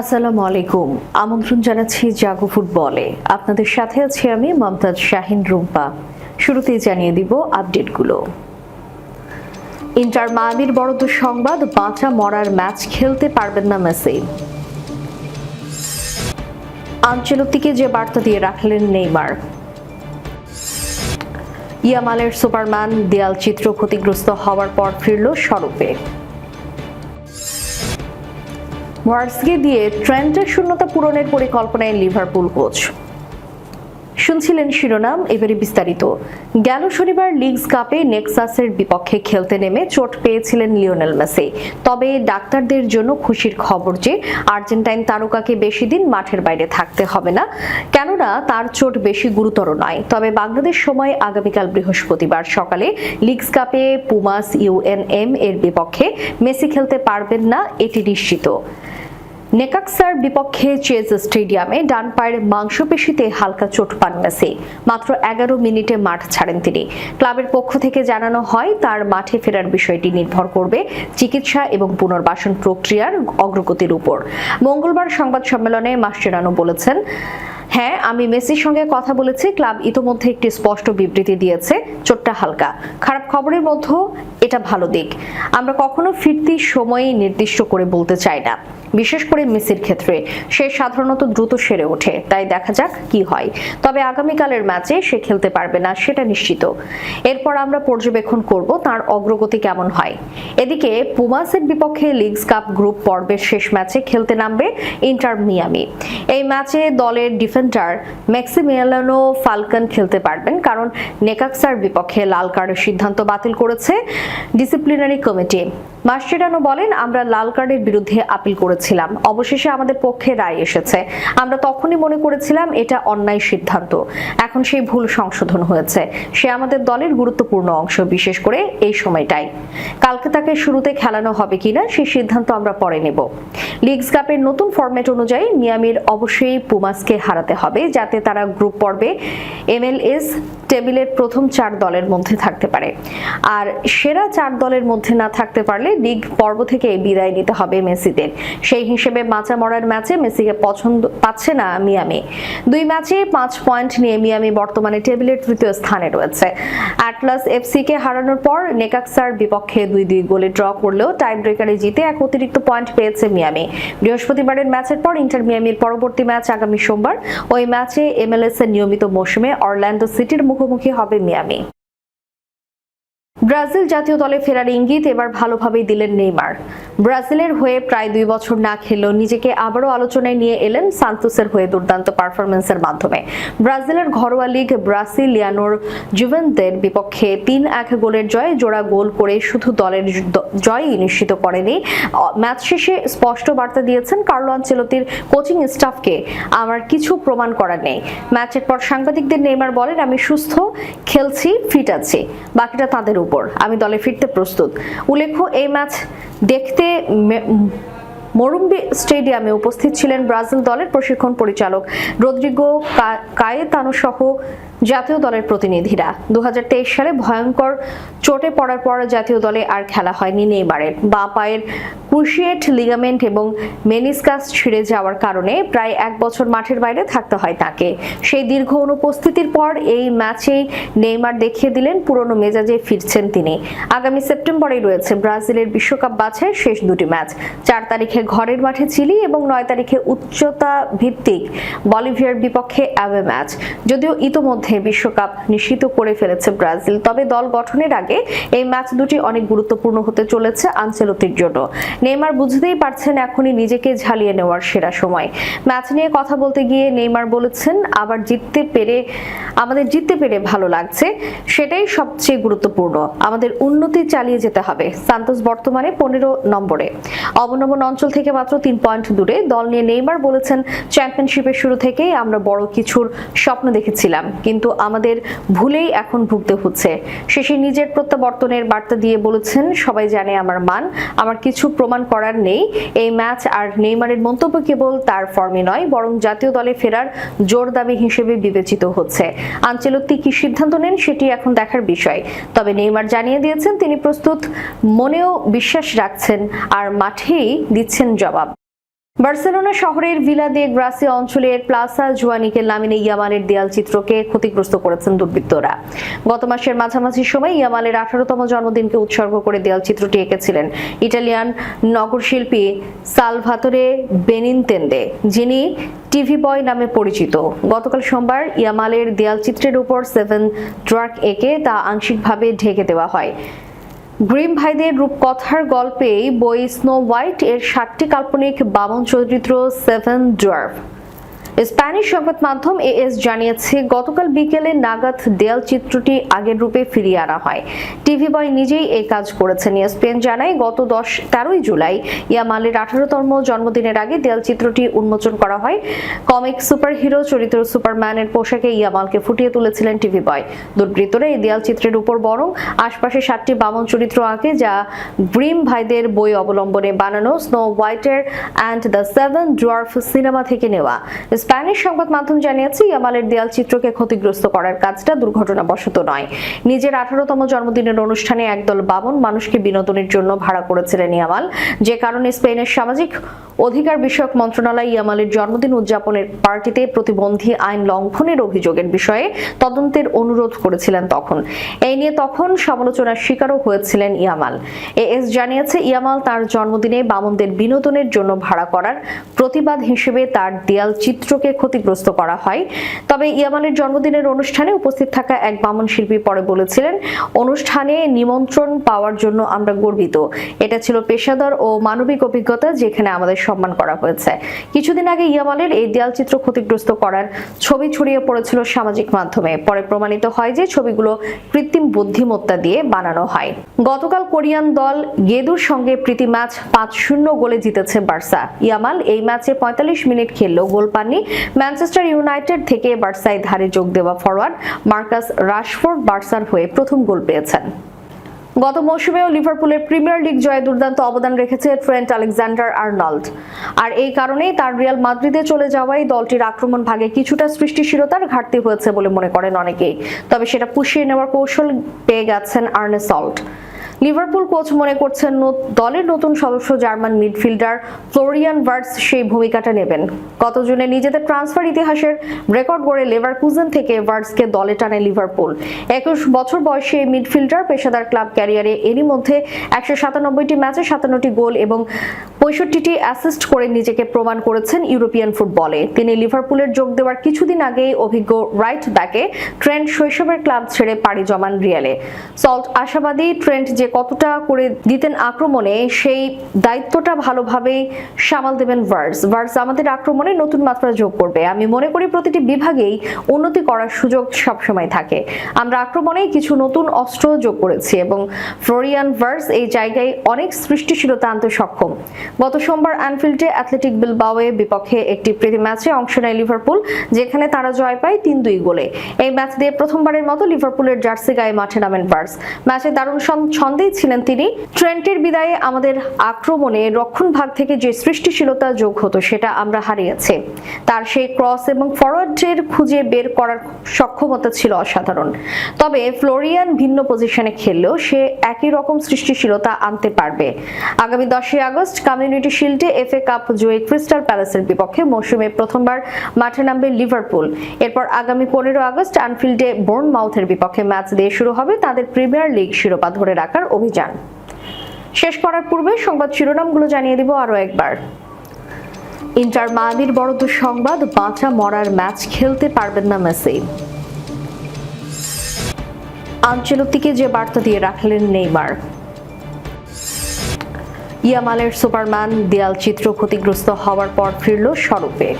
আসসালামু আলাইকুম। আমন্ত্রণ জানাচ্ছি জাগো ফুটবলে। আপনাদের সাথে আছি আমি মমতাজ শাহিন রুম্পা। শুরুতেই জানিয়ে দিব আপডেটগুলো। ইন্টার মায়ামির বড় সংবাদ, বাঁচা মরার ম্যাচ খেলতে পারবেন না মেসি। আঞ্চলতিকে যে বার্তা দিয়ে রাখলেন নেইমার। ইয়ামালের সুপারম্যান দেয়াল চিত্র ক্ষতিগ্রস্ত হওয়ার পর ফিরল স্বরূপে। ওয়ার্সকে দিয়ে ট্রেন্টের শূন্যতা পূরণের পরিকল্পনায় লিভারপুল কোচ। শুনছিলেন শিরোনাম এবারে বিস্তারিত। গেল শনিবার লিগস কাপে নেক্সাসের বিপক্ষে খেলতে নেমে চোট পেয়েছিলেন লিওনেল মেসি। তবে ডাক্তারদের জন্য খুশির খবর যে, আর্জেন্টাইন তারকাকে বেশি দিন মাঠের বাইরে থাকতে হবে না। কেননা, তার চোট বেশি গুরুতর নয়। তবে বাংলাদেশ সময় আগামীকাল বৃহস্পতিবার সকালে লিগস কাপে পুমাস ইউএনএম এর বিপক্ষে মেসি খেলতে পারবেন না, এটি নিশ্চিত। নেকাক্সার বিপক্ষে চেজ স্টেডিয়ামে ডান পায়ের মাংসপেশিতে হালকা চোট পান মেসি। মাত্র এগারো মিনিটে মাঠ ছাড়েন তিনি। ক্লাবের পক্ষ থেকে জানানো হয়, তার মাঠে ফেরার বিষয়টি নির্ভর করবে চিকিৎসা এবং পুনর্বাসন প্রক্রিয়ার অগ্রগতির উপর। মঙ্গলবার সংবাদ সম্মেলনে মাস্টেরানো বলেছেন হ্যাঁ আমি মেসির সঙ্গে কথা বলেছি, ক্লাব ইতোমধ্যে একটি স্পষ্ট বিবৃতি দিয়েছে, চোটটা হালকা। খারাপ খবরের মধ্যেও এটা ভালো দিক। আমরা কখনো ফিরতি সময়ে নির্দিষ্ট করে বলতে চাই না, বিশেষ করে মেসির ক্ষেত্রে। সে সাধারণত দ্রুত সেরে ওঠে, তাই দেখা যাক কি হয়। তবে আগামীকালের ম্যাচে সে খেলতে পারবে না, সেটা নিশ্চিত। এরপর আমরা পর্যবেক্ষণ করব তার অগ্রগতি কেমন হয়। এদিকে, পুমাসের বিপক্ষে লিগস কাপ গ্রুপ পর্বের শেষ ম্যাচে খেলতে নামবে ইন্টার মিয়ামি। এই ম্যাচে দলের ডিফেন্ডার ম্যাক্সিমিয়ালানো ফালকন খেলতে পারবেন, কারণ নেকাক্সার বিপক্ষে লাল কার্ডের সিদ্ধান্ত বাতিল করেছে ডিসিপ্লিনারি কমিটি। মাস্টেরানো বলেন, আমরা লাল কার্ডের বিরুদ্ধে আপিল করেছিলাম। অবশেষে আমাদের পক্ষে রায় এসেছে। আমরা তখনই মনে করেছিলাম এটা অন্যায় সিদ্ধান্ত। এখন সেই ভুল সংশোধন হয়েছে। সে আমাদের দলের গুরুত্বপূর্ণ অংশ, বিশেষ করে এই সময়টাই। কালকে তাকে শুরুতে খেলানো হবে কিনা সেই সিদ্ধান্ত আমরা পরে নেব। লিগস কাপের নতুন ফরম্যাট অনুযায়ী মিয়ামির অবশ্যই পুমাসকে হারাতে হবে, যাতে তারা গ্রুপ পর্বে এমএলএস টেবিলের প্রথম চার দলের মধ্যে থাকতে পারে। আর সেরা চার দলের মধ্যে না থাকতে পারলে লিগ পর্ব থেকে বিদায় নিতে হবে মেসিদের। সেই হিসেবে বাঁচা মরার ম্যাচে মেসিকে পছন্দ পাচ্ছে না মিয়ামি। দুই ম্যাচে পাঁচ পয়েন্ট নিয়ে মিয়ামি বর্তমানে টেবিলের তৃতীয় স্থানে রয়েছে। অ্যাটলাস এফসি কে হারানোর পর নেকাক্সার বিপক্ষে দুই দুই গোলে ড্র করলেও টাইম ব্রেকারে জিতে এক অতিরিক্ত পয়েন্ট পেয়েছে মিয়ামি। বৃহস্পতিবারের ম্যাচের পর ইন্টার মিয়ামির পরবর্তী ম্যাচ আগামী সোমবার। ওই ম্যাচে এমএলএস এর নিয়মিত মৌসুমে অরল্যান্ডো সিটির মুখোমুখি হবে মিয়ামি। ব্রাজিল জাতীয় দলে ফেরার ইঙ্গিত এবার ভালোভাবেই দিলেন নেইমার। ব্রাজিলের হয়ে প্রায় দুই বছর না খেলেও নিজেকে আবারও আলোচনায় নিয়ে এলেন সান্তোসের হয়ে দুর্দান্ত পারফরমেন্সের মাধ্যমে। ব্রাজিলের ঘরোয়া লিগ ব্রাসিলিয়ানোর জুভেন্তের বিপক্ষে তিন এক গোলের জয়ে জোড়া গোল করে শুধু দলের জয়ই নিশ্চিত করেনি। ম্যাচ শেষে স্পষ্ট বার্তা দিয়েছেন কার্লো আঞ্চেলতির কোচিং স্টাফকে, আমার কিছু প্রমাণ করার নেই। ম্যাচের পর সাংবাদিকদের নেইমার বলেন, আমি সুস্থ, খেলছি, ফিট আছি। বাকিটা তাদের উপর। আমি দলে ফিরতে প্রস্তুত। উল্লেখ্য এই ম্যাচ দেখতে মরুম্বি স্টেডিয়ামে উপস্থিত ছিলেন ব্রাজিল দলের প্রশিক্ষণ পরিচালক রদ্রিগো কায়েতানো সহ জাতীয় দলের প্রতিনিধিরা। দু হাজার তেইশ সালে ভয়ঙ্কর চোটে পড়ার পর জাতীয় দলে আর খেলা হয়নি নেইমারের। বা পায়ের ক্রুশিয়েট লিগামেন্ট এবং মেনিসকাস ছিঁড়ে যাওয়ার কারণে প্রায় এক বছর মাঠের বাইরে থাকতে হয় তাকে। সেই দীর্ঘ অনুপস্থিতির পর এই ম্যাচেই নেইমার দেখিয়ে দিলেন পুরনো মেজাজে ফিরছেন তিনি। আগামী সেপ্টেম্বরেই রয়েছে ব্রাজিলের বিশ্বকাপ বাছাইয়ের শেষ দুটি ম্যাচ। চার তারিখে ঘরের মাঠে চিলি এবং নয় তারিখে উচ্চতা ভিত্তিক বলিভিয়ার বিপক্ষে অ্যাওয়ে ম্যাচ। যদিও ইতোমধ্যে বিশ্বকাপ নিশ্চিত করে ফেলেছে ব্রাজিল, তবে দল গঠনের আগে এই ম্যাচ দুটি অনেক গুরুত্বপূর্ণ হতে চলেছে আনচেলতির জন্য। নেইমার বুঝতেই পারছেন এখনই নিজেকে ঝালিয়ে নেওয়ার সেরা সময়। ম্যাচ নিয়ে কথা বলতে গিয়ে নেইমার বলেছেন, আবার জিততে পেরে, আমাদের জিততে পেরে ভালো লাগছে, সেটাই সবচেয়ে গুরুত্বপূর্ণ। আমাদের উন্নতি চালিয়ে যেতে হবে। সান্তোস বর্তমানে পনেরো নম্বরে। অবনমন অঞ্চল থেকে মাত্র তিন পয়েন্ট দূরে। দল নিয়ে নেইমার বলেছেন, চ্যাম্পিয়নশিপের শুরু থেকেই আমরা বড় কিছুর স্বপ্ন দেখেছিলাম। কিন্তু আমাদের ভুলেই এখন ভুগতে হচ্ছে। শেষে নিজের প্রত্যাবর্তনের বার্তা দিয়ে বলেছেন, সবাই জানে আমার মান। আমার কিছু প্রমাণ করার নেই। এই ম্যাচ আর নেইমারের মন্তব্য কেবল তার ফর্মে নয়, বরং জাতীয় দলে ফেরার জোর দাবি হিসেবে বিবেচিত হচ্ছে। আঞ্চলত্তি কি সিদ্ধান্ত নেন সেটি এখন দেখার বিষয়। তবে নেইমার জানিয়ে দিয়েছেন, তিনি প্রস্তুত, মনেও বিশ্বাস রাখছেন, আর মাঠেই দিচ্ছেন জবাব। বার্সেলোনা শহরের ভিলা দে গ্রাসিয়া অঞ্চলের প্লাসা জুয়ানিকের নামিনে ইয়ামালের দেয়াল চিত্রকে ক্ষতিগ্রস্ত করেছেন দুর্বৃত্তরা। গত মাসের মাঝামাঝি সময় ইয়ামালের আঠারোতম জন্মদিনকে উৎসর্গ করে দেয়াল চিত্রটি এঁকেছিলেন ইটালিয়ান নগরশিল্পী সালভাতরে বেনিনতেন্দে, যিনি টিভি বয় নামে পরিচিত। গতকাল সোমবার ইয়ামালের দেয়াল চিত্রের উপর সেভেন ড্রাক এঁকে তা আংশিকভাবে ঢেকে দেওয়া হয়। গ্রিম ভাইদের রূপকথার গল্পেই বই স্নো হোয়াইট এর সাতটি কাল্পনিক বামন চরিত্র সেভেন ডোয়ার্ফ। স্প্যানিশ সংবাদ মাধ্যম এএস জানিয়েছে, গতকাল বিকেলে নাগাদ দেয়াল চিত্রটি আগের রূপে ফিরিয়ে আনা হয়। টিভি বয় নিজেই এই কাজ করেছেন। স্পেন জানায়, গত দশ, তেরোই জুলাই ইয়ামালের আঠারোতম জন্মদিনের আগে দেয়াল চিত্রটি উন্মোচন করা হয়। কমিক সুপারহিরো চরিত্র সুপারম্যানের পোশাকে ইয়ামালকে ফুটিয়ে তুলেছিলেন টিভি বয় দুর্বৃত্তরা এই দেয়াল চিত্রের উপর বরং আশপাশে সাতটি বামন চরিত্র আঁকে, যা গ্রিম ভাইদের বই অবলম্বনে বানানো, স্নো হোয়াইটের and the seven dwarf cinema থেকে নেওয়া। স্প্যানিশ সংবাদ মাধ্যম জানিয়েছে, ইয়ামালের দেয়াল চিত্রকে ক্ষতিগ্রস্ত করার কাজটা দুর্ঘটনাবশত নয়। নিজের আঠারোতম জন্মদিনের অনুষ্ঠানে একদল বামন মানুষকে বিনোদনের জন্য ভাড়া করেছিলেন ইয়ামাল। যে কারণে স্পেনের সামাজিক অধিকার বিষয়ক মন্ত্রণালয় ইয়ামালের জন্মদিন উদযাপনের পার্টিতে প্রতিবন্ধী আইন লঙ্ঘনের অভিযোগের বিষয়ে তদন্তের অনুরোধ করেছিলেন তখন। এই নিয়ে তখন সমালোচনার শিকারও হয়েছিলেন ইয়ামাল। এএস জানিয়েছে, ইয়ামাল তার জন্মদিনে বামনদের বিনোদনের জন্য ভাড়া করার প্রতিবাদ হিসেবে তার দেয়াল চিত্রকে ক্ষতিগ্রস্ত করা হয়। তবে ইয়ামালের জন্মদিনের অনুষ্ঠানে উপস্থিত থাকা এক বামন শিল্পী পরে বলেছিলেন, অনুষ্ঠানে নিমন্ত্রণ পাওয়ার জন্য আমরা গর্বিত। এটা ছিল পেশাদার ও মানবিক অভিজ্ঞতা যেখানে আমাদের সম্মান করা হয়েছে। কিছুদিন আগে ইয়ামালের এই দেয়াল চিত্র ক্ষতিগ্রস্ত করার ছবি ছড়িয়ে পড়েছিল সামাজিক মাধ্যমে। পরে প্রমাণিত হয় যে ছবিগুলো কৃত্রিম বুদ্ধিমত্তা দিয়ে বানানো হয়। গতকাল কোরিয়ান দল গেদুর সঙ্গে প্রীতি ম্যাচ পাঁচ শূন্য গোলে জিতেছে বার্সা। ইয়ামাল এই ম্যাচে পঁয়তাল্লিশ মিনিট খেললেও গোল পাননি। ম্যানচেস্টার ইউনাইটেড থেকে বার্সায় ধারে যোগ দেওয়া ফরওয়ার্ড মার্কাস রাশফোর্ড বার্সার হয়ে প্রথম গোল পেয়েছেন। গত মৌসুমেও লিভারপুলের প্রিমিয়ার লিগ জয়ে দুর্দান্ত অবদান রেখেছে ট্রেন্ট আলেকজান্ডার আর্নল্ড। আর এই কারণেই তার রিয়াল মাদ্রিদে চলে যাওয়াই দলটির আক্রমণ ভাগে কিছুটা সৃষ্টিশীলতার ঘাটতি হয়েছে বলে মনে করেন অনেকেই। তবে সেটা পুষিয়ে নেওয়ার কৌশল পেয়ে গেছেন আর্নে সল্ট লিভারপুল কোচ মনে করছেন দলের নতুন সদস্য জার্মান মিডফিল্ডার ফ্লোরিয়ান ভার্টস সেই ভূমিকাটা নেবেন। গত জুনে নিজেদের ট্রান্সফার ইতিহাসের রেকর্ড গড়ে লেভারকুজেন থেকে ভার্টসকে দলে টানে লিভারপুল। একুশ বছর বয়সে এই মিডফিল্ডার পেশাদার ক্লাব ক্যারিয়ারে এরই মধ্যে একশো সাতানব্বইটি ম্যাচে সাতান্নটি গোল এবং পঁয়ষট্টিটি অ্যাসিস্ট করে নিজেকে প্রমাণ করেছেন ইউরোপিয়ান ফুটবলে। তিনি লিভারপুলের যোগ দেওয়ার কিছুদিন আগেই অভিজ্ঞ রাইট ব্যাকে ট্রেন্ট শৈশবের ক্লাব ছেড়ে পাড়ি জমান রিয়ালে। সল্ট আশাবাদী ট্রেন্ট যে কতটা করে দিতেন আক্রমণে, সেই দায়িত্বটা ভালোভাবেই সামাল দেবেন ভার্স। ভার্স, আমাদের আক্রমণে নতুন মাত্রা যোগ করবে। আমি মনে করি প্রতিটি বিভাগেই উন্নতি করার সুযোগ সবসময় থাকে। আমরা আক্রমণে কিছু নতুন অস্ত্র যোগ করেছি এবং ফ্লোরিয়ান ভার্স এই জায়গায় অনেক সৃষ্টিশীলতা আনতে সক্ষম। গত সোমবার অ্যানফিল্ডে অ্যাথলেটিক বিলবাওয়ে বিপক্ষে একটি প্রীতি ম্যাচে অংশ নেয় লিভারপুল, যেখানে তারা জয় পায় তিন দুই গোলে। এই ম্যাচ দিয়ে প্রথমবারের মতো লিভারপুলের জার্সি গায়ে মাঠে নামেন ভার্স। ম্যাচে দারুণ ছন্দেই ছিলেন তিনি। ট্রেন্টের বিদায়ে আমাদের আক্রমণে রক্ষণ ভাগ থেকে যে সৃষ্টিশীলতা যোগ হতো সেটা আমরা হারিয়েছি। তার সেই ক্রস এবং ফরওয়ার্ডের খুঁজে বের করার সক্ষমতা ছিল অসাধারণ। তবে ফ্লোরিয়ান ভিন্ন পজিশনে খেললেও সে একই রকম সৃষ্টিশীলতা আনতে পারবে। আগামী দশই আগস্ট কমিউনিটি শিল্ডে এফএ কাপ জয়ী ক্রিস্টাল প্যালেসের বিপক্ষে মৌসুমে প্রথমবার মাঠে নামবে লিভারপুল। এরপর আগামী পনেরো আগস্ট অ্যানফিল্ডে বোর্ন মাউথের বিপক্ষে ম্যাচ দিয়ে শুরু হবে তাদের প্রিমিয়ার লিগ শিরোপা ধরে রাখার অভিযান। শেষ করার পূর্বে সংবাদ শিরোনামগুলো জানিয়ে দিব আরও একবার। ইন্টার মায়ামির বড় দুঃসংবাদ, বাঁচা মরার ম্যাচ খেলতে পারবেন না মেসি। আঞ্চলতিকে যে বার্তা দিয়ে রাখলেন নেইমার। ইয়ামালের সুপারম্যান দেয়াল চিত্র ক্ষতিগ্রস্ত হওয়ার পর ফিরল স্বরূপে।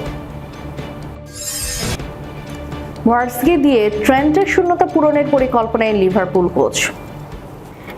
ওয়ার্সকে দিয়ে ট্রেন্টের শূন্যতা পূরণের পরিকল্পনায় লিভারপুল কোচ।